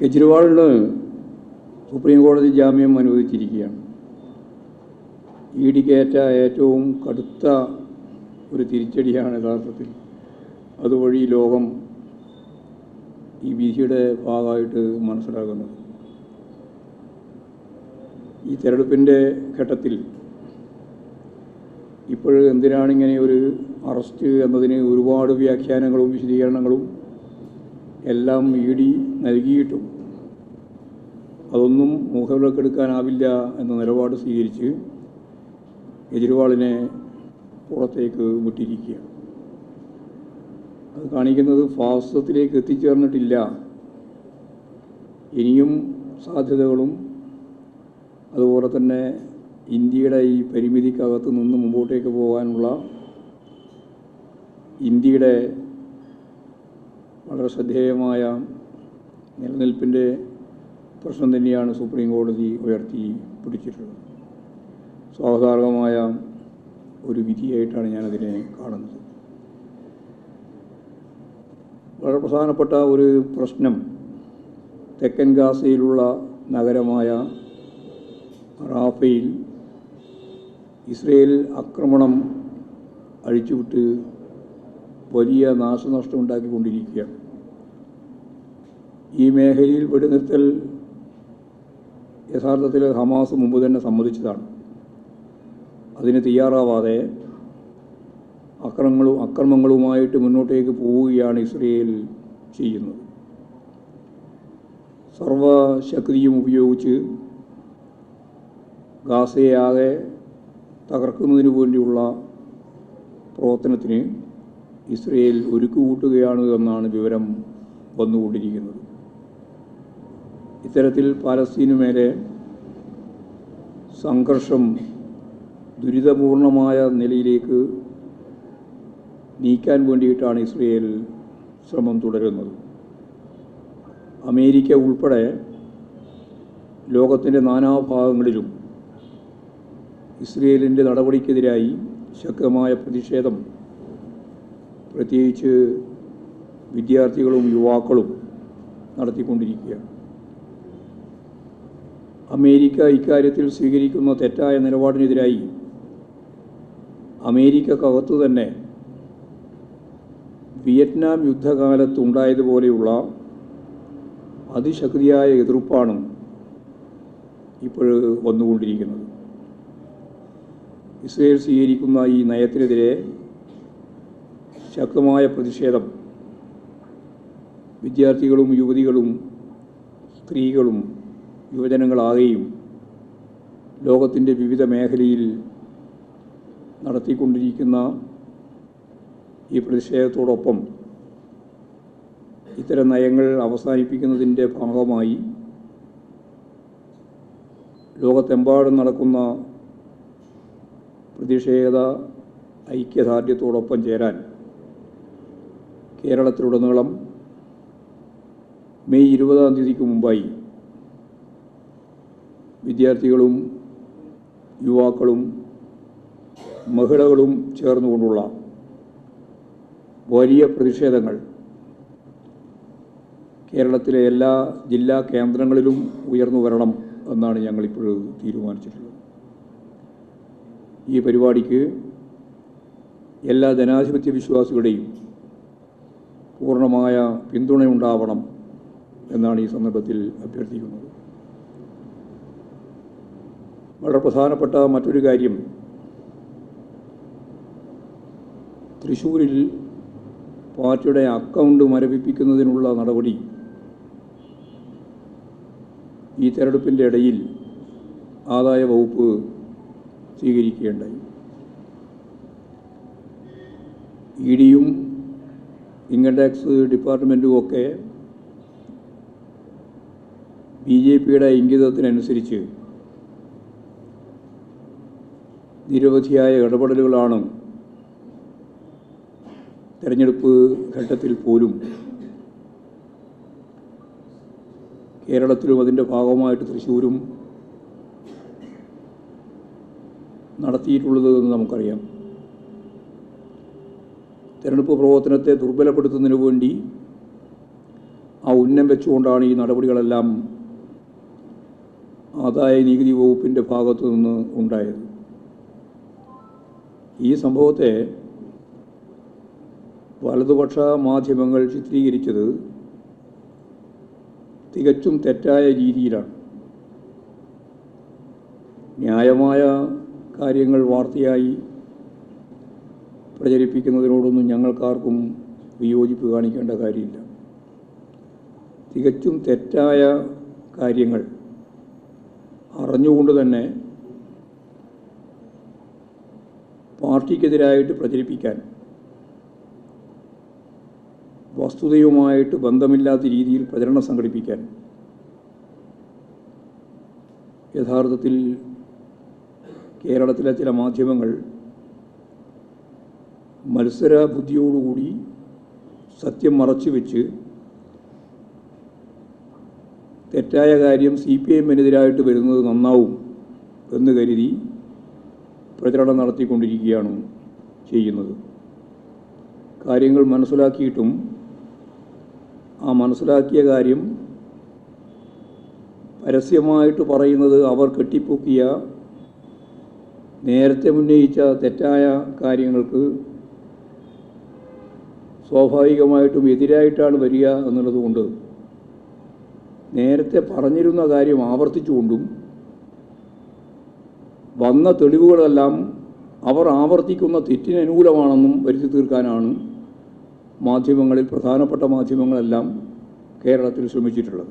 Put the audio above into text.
കെജ്രിവാളിന് supreme കോടതി ജാമ്യം അനുവദിച്ചിരിക്കുകയാണ്. E ഡിക്കേറ്റ ഏറ്റവും കടുത്ത ഒരു തിരിച്ചടിയാണ് യഥാർത്ഥത്തിൽ. അതുവഴി ലോകം ഈ വിധിയുടെ ഭാഗമായിട്ട് മനസ്സിലാക്കുന്നത് ഈ തെരഞ്ഞെടുപ്പിന്റെ ഘട്ടത്തിൽ ഇപ്പോൾ എന്തിനാണിങ്ങനെ ഒരു അറസ്റ്റ് എന്നതിന് ഒരുപാട് വ്യാഖ്യാനങ്ങളും വിശദീകരണങ്ങളും എല്ലാം ഇ ഡി നൽകിയിട്ടും അതൊന്നും മുഖവിലക്കെടുക്കാനാവില്ല എന്ന നിലപാട് സ്വീകരിച്ച് കെജ്രിവാളിനെ പുറത്തേക്ക് വിട്ടിരിക്കുകയാണ് അത് കാണിക്കുന്നത് ഫാസിസത്തിലേക്ക് എത്തിച്ചേർന്നിട്ടില്ല. ഇനിയും സാധ്യതകളും അതുപോലെ തന്നെ ഇന്ത്യയുടെ ഈ പരിമിതിക്കകത്ത് നിന്ന് മുമ്പോട്ടേക്ക് പോകാനുള്ള ഇന്ത്യയുടെ വളരെ ശ്രദ്ധേയമായ നിലനിൽപ്പിന്റെ പ്രശ്നം തന്നെയാണ് സുപ്രീം കോടതി ഉയർത്തി പിടിച്ചിട്ടുള്ളത്. സ്വാഭാവികമായ ഒരു വിധിയായിട്ടാണ് ഞാനതിനെ കാണുന്നത്. വളരെ പ്രധാനപ്പെട്ട ഒരു പ്രശ്നം തെക്കൻ ഗാസയിലുള്ള നഗരമായ റാഫയിൽ ഇസ്രയേൽ ആക്രമണം അഴിച്ചുവിട്ട് വലിയ നാശനഷ്ടം ഉണ്ടാക്കിക്കൊണ്ടിരിക്കുകയാണ് ഈ മേഖലയിൽ വെടിനിർത്തൽ യഥാർത്ഥത്തിൽ ഹമാസ് മുമ്പ് തന്നെ സമ്മതിച്ചതാണ്. അതിന് തയ്യാറാവാതെ അക്രമങ്ങളും അക്രമങ്ങളുമായിട്ട് മുന്നോട്ടേക്ക് പോവുകയാണ് ഇസ്രയേൽ ചെയ്യുന്നത്. സർവശക്തിയും ഉപയോഗിച്ച് ഗാസയാകെ തകർക്കുന്നതിന് വേണ്ടിയുള്ള പ്രവർത്തനത്തിന് ഇസ്രയേൽ ഒരുക്കുകൂട്ടുകയാണ് എന്നാണ് വിവരം വന്നുകൊണ്ടിരിക്കുന്നത്. ഇത്തരത്തിൽ പാലസ്തീനു മേലെ സംഘർഷം ദുരിതപൂർണമായ നിലയിലേക്ക് നീക്കാൻ വേണ്ടിയിട്ടാണ് ഇസ്രയേൽ ശ്രമം തുടരുന്നത്. അമേരിക്ക ഉൾപ്പെടെ ലോകത്തിന്റെ നാനാഭാഗങ്ങളിലും ഇസ്രയേലിന്റെ നടപടിക്കെതിരായി ശക്തമായ പ്രതിഷേധം പ്രത്യേകിച്ച് വിദ്യാർത്ഥികളും യുവാക്കളും നടത്തിക്കൊണ്ടിരിക്കുകയാണ്. അമേരിക്ക ഇക്കാര്യത്തിൽ സ്വീകരിക്കുന്ന തെറ്റായ നിലപാടിനെതിരായി അമേരിക്കക്കകത്തു തന്നെ വിയറ്റ്നാം യുദ്ധകാലത്ത് യുദ്ധകാലത്തുണ്ടായതുപോലെയുള്ള അതിശക്തിയായ എതിർപ്പാണ് ഇപ്പോൾ വന്നുകൊണ്ടിരിക്കുന്നത്. ഇസ്രയേൽ സ്വീകരിക്കുന്ന ഈ നയത്തിനെതിരെ ശക്തമായ പ്രതിഷേധം. വിദ്യാർത്ഥികളും യുവതികളും സ്ത്രീകളും യുവജനങ്ങളാകെയും ലോകത്തിന്റെ വിവിധ മേഖലയിൽ നടത്തിക്കൊണ്ടിരിക്കുന്ന ഈ പ്രതിഷേധത്തോടൊപ്പം ഇത്തരം നയങ്ങൾ അവസാനിപ്പിക്കുന്നതിന്റെ ഭാഗമായി ലോകത്തെമ്പാടും നടക്കുന്ന പ്രതിഷേധ ഐക്യദാർഢ്യത്തോടൊപ്പം ചേരാൻ കേരളത്തിലുടനീളം മെയ് ഇരുപതാം തീയതിക്ക് മുമ്പായി വിദ്യാർത്ഥികളും യുവാക്കളും മഹിളകളും ചേർന്നുകൊണ്ടുള്ള വലിയ പ്രതിഷേധങ്ങൾ കേരളത്തിലെ എല്ലാ ജില്ലാ കേന്ദ്രങ്ങളിലും ഉയർന്നു വരണം എന്നാണ് ഞങ്ങളിപ്പോൾ തീരുമാനിച്ചിട്ടുള്ളത്. ഈ പരിപാടിക്ക് എല്ലാ ജനാധിപത്യ വിശ്വാസികളുടെയും പൂർണമായ പിന്തുണയുണ്ടാവണം എന്നാണ് ഈ സന്ദർഭത്തിൽ അഭ്യർത്ഥിക്കുന്നത്. വളരെ പ്രധാനപ്പെട്ട മറ്റൊരു കാര്യം. തൃശ്ശൂരിൽ പാർട്ടിയുടെ അക്കൗണ്ട് മരവിപ്പിക്കുന്നതിനുള്ള നടപടി. ഈ തെരഞ്ഞെടുപ്പിന്റെ ഇടയിൽ ആദായ വകുപ്പ് സ്വീകരിക്കുകയുണ്ടായി. ഇ ഡിയും ഇൻകം ടാക്സ് ഡിപ്പാർട്ട്മെന്റും ഒക്കെ ബി ജെ പിയുടെ ഇംഗിതത്തിനനുസരിച്ച് നിരവധിയായ ഇടപെടലുകളാണ് തെരഞ്ഞെടുപ്പ് ഘട്ടത്തിൽ പോലും കേരളത്തിലും അതിന്റെ ഭാഗമായിട്ട് തൃശ്ശൂരും നടത്തിയിട്ടുള്ളത് എന്ന് നമുക്കറിയാം. തെരഞ്ഞെടുപ്പ് പ്രവർത്തനത്തെ ദുർബലപ്പെടുത്തുന്നതിന് വേണ്ടി ആ ഉന്നം വെച്ചുകൊണ്ടാണ് ഈ നടപടികളെല്ലാം ആദായ നികുതി വകുപ്പിന്റെ ഭാഗത്തു നിന്ന് ഉണ്ടായത്. ഈ സംഭവത്തെ വലതുപക്ഷ മാധ്യമങ്ങൾ ചിത്രീകരിച്ചത് തികച്ചും തെറ്റായ രീതിയിലാണ്. ന്യായമായ കാര്യങ്ങൾ വാർത്തയായി പ്രചരിപ്പിക്കുന്നതിനോടൊന്നും ഞങ്ങൾക്കാർക്കും വിയോജിപ്പ് കാണിക്കേണ്ട കാര്യമില്ല. തികച്ചും തെറ്റായ കാര്യങ്ങൾ അറിഞ്ഞുകൊണ്ട് തന്നെ പാർട്ടിക്കെതിരായിട്ട് പ്രചരിപ്പിക്കാൻ വസ്തുതയുമായിട്ട് ബന്ധമില്ലാത്ത രീതിയിൽ പ്രചരണം സംഘടിപ്പിക്കാൻ യഥാർത്ഥത്തിൽ കേരളത്തിലെ ചില മാധ്യമങ്ങൾ മത്സര ബുദ്ധിയോടുകൂടി സത്യം മറച്ചു വെച്ച് തെറ്റായ കാര്യം സി പി എമ്മിനെതിരായിട്ട് വരുന്നത് നന്നാവും എന്ന് കരുതി പ്രചരണം നടത്തിക്കൊണ്ടിരിക്കുകയാണ് ചെയ്യുന്നത്. കാര്യങ്ങൾ മനസ്സിലാക്കിയിട്ടും ആ മനസ്സിലാക്കിയ കാര്യം പരസ്യമായിട്ട് പറയുന്നത് അവർ കെട്ടിപ്പൊക്കിയ നേരത്തെ ഉന്നയിച്ച തെറ്റായ കാര്യങ്ങൾക്ക് സ്വാഭാവികമായിട്ടും എതിരായിട്ടാണ് വരിക എന്നുള്ളതുകൊണ്ട് നേരത്തെ പറഞ്ഞിരുന്ന കാര്യം ആവർത്തിച്ചുകൊണ്ടും വന്ന തെളിവുകളെല്ലാം അവർ ആവർത്തിക്കുന്ന തെറ്റിന് അനുകൂലമാണെന്നും വരുത്തി തീർക്കാനാണ് മാധ്യമങ്ങളിൽ പ്രധാനപ്പെട്ട മാധ്യമങ്ങളെല്ലാം കേരളത്തിൽ ശ്രമിച്ചിട്ടുള്ളത്.